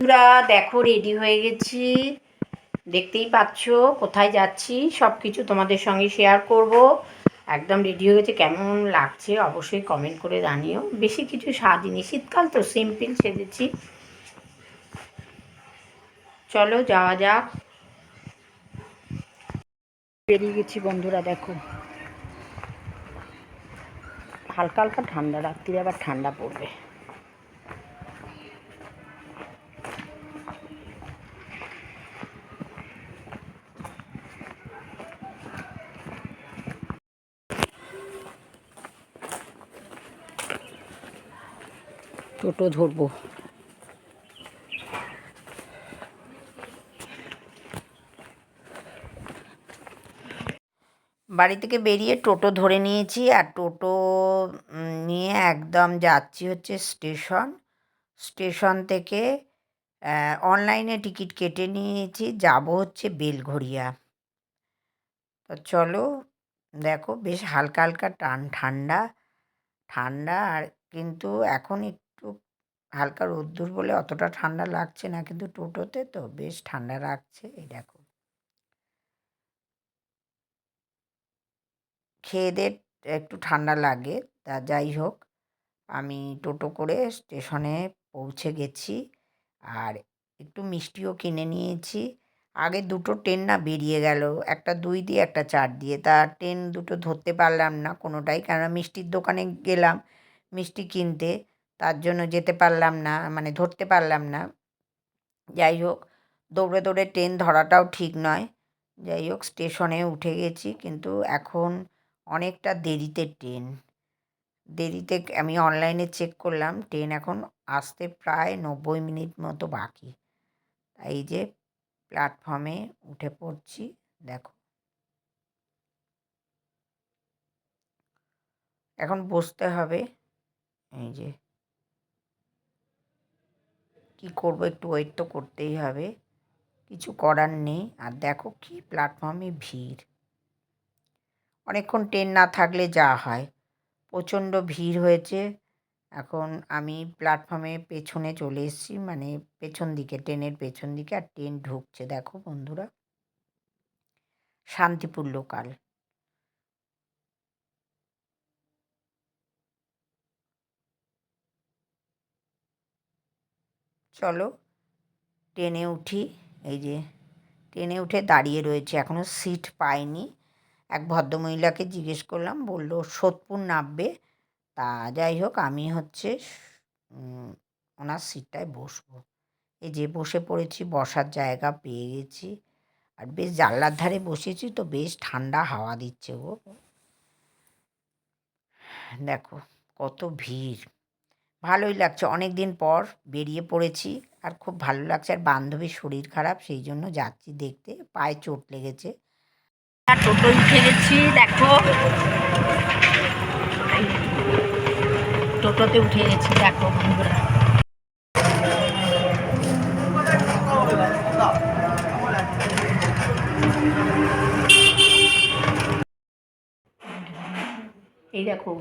বন্ধুরা, দেখো রেডি হয়ে গেছি। দেখতেই পাচ্ছ, কোথায় যাচ্ছি সব কিছু তোমাদের সঙ্গে শেয়ার করব। একদম রেডি হয়ে গেছে। কেমন লাগছে অবশ্যই কমেন্ট করে জানিও। বেশি কিছু সাজিনি শীতকাল তো সিম্পল সেজেছি। চলো, যাওয়া যাক। বেরিয়ে গেছি বন্ধুরা, দেখো। হালকা হালকা ঠান্ডা, রাত্রিরে আবার ঠান্ডা পড়বে। টোটো ধরবো। বাড়ি থেকে বেরিয়ে টোটো ধরে নিয়েছি আর টোটো নিয়ে একদম যাচ্ছি হচ্ছে স্টেশন। স্টেশন থেকে অনলাইনে টিকিট কেটে নিয়েছি। যাব হচ্ছে বেলঘড়িয়া। তো চলো, দেখো বেশ হালকা হালকা টান, ঠান্ডা। ঠান্ডা আর কিন্তু এখন হালকা রোদ্দুর বলে অতটা ঠান্ডা লাগছে না, কিন্তু টোটোতে তো বেশ ঠান্ডা লাগছে, এই দেখো। খেয়ে দিয়ে একটু ঠান্ডা লাগে, তা যাই হোক, আমি টোটো করে স্টেশনে পৌঁছে গেছি, আর একটু মিষ্টিও কিনে নিয়েছি। আগে দুটো ট্রেন না বেরিয়ে গেল, একটা দুই দিয়ে, একটা চার দিয়ে। তা ট্রেন দুটো ধরতে পারলাম না কোনোটাই, কেননা মিষ্টির দোকানে গেলাম, মিষ্টি কিনতে। তার জন্য যেতে পারলাম না মানে ধরতে পারলাম না। যাই হোক, দৌড়ে দৌড়ে ট্রেন ধরাটাও ঠিক নয়। যাই হোক, স্টেশনে উঠে গেছি, কিন্তু এখন অনেকটা দেরিতে ট্রেন। দেরিতে আমি অনলাইনে চেক করলাম, ট্রেন এখন আসতে প্রায় নব্বই মিনিট মতো বাকি। এই যে প্ল্যাটফর্মে উঠে পড়ছি, দেখো। এখন বসতে হবে, এই যে কি করব, একটু ওয়েট তো করতেই হবে। কিছু করার নেই। আর দেখো কি প্ল্যাটফর্মে ভিড়। অনেকক্ষণ ট্রেন না থাকলে যা হয়। প্রচণ্ড ভিড় হয়েছে। এখন আমি প্ল্যাটফর্মে পেছনে চলে এসেছি। মানে পেছন দিকে ট্রেনের পেছন দিকে, আর ট্রেন ঢুকছে। দেখো বন্ধুরা, শান্তিপুর লোকাল চলো ট্রেনে উঠি। এই যে ট্রেনে উঠে দাঁড়িয়ে রয়েছে। এখনও সিট পাইনি। এক ভদ্রমহিলাকে জিজ্ঞেস করলাম, বলল, সোদপুর নামবে? তা যাই হোক, আমি হচ্ছে ওনার সিটটায় বসবো। এই যে, বসে পড়েছি, বসার জায়গা পেয়ে গেছি। আর বেশ জানলার ধারে বসেছি তো, বেশ ঠান্ডা হাওয়া দিচ্ছে গো। দেখো, কত ভিড়। ভালোই লাগছে। অনেক দিন পর বেরিয়ে পড়েছি আর খুব ভালো লাগছে। আর বান্ধবীর শরীর খারাপ, সেই জন্য যাচ্ছি দেখতে। পায়ে চোট লেগেছে। টোটো উঠে গেছি, দেখো। টোটোতে উঠে গেছি, দেখো বন্ধুরা। এই দেখো।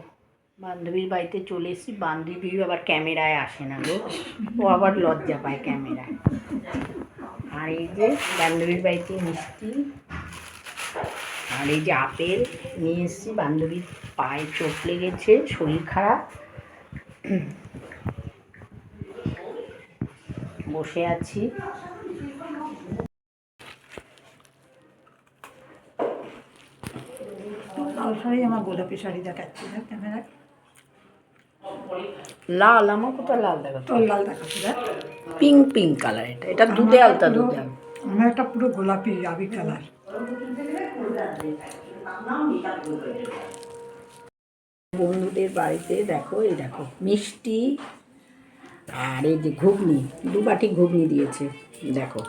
বান্ধবীর বাড়িতে চলে এসেছি। বান্ধবী আবার ক্যামেরায় আসে না গো। ও আবার লজ্জা পায় ক্যামেরায়। আর এই যে বান্ধবীর বাড়িতে মিষ্টি, আর এই যে আপেল নিয়ে এসেছি। বান্ধবীর পায়ে চোট লেগেছে, শরীর খারাপ। বসে আছি। আমার গোলাপি শাড়ি দেখাচ্ছি দেখ ক্যামেরায়। লাল আমার কোথাও লাল দেখা তোর লাল দেখাচ্ছি দেখ। পিঙ্ক পিঙ্ক কালার এটা। এটা দুধে আলতা দুধে। আমার একটা পুরো গোলাপি আবি কালার। বন্ধুদের বাড়িতে দেখো এই দেখো মিষ্টি আর এই যে ঘুগনি দু বাটি ঘুগনি দিয়েছে দেখো।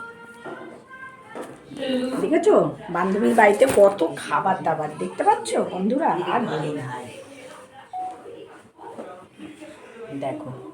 দেখেছ? বান্ধবীর বাড়িতে কত খাবার দাবার দেখতে পাচ্ছ বন্ধুরা? আর বলি না। দেখো।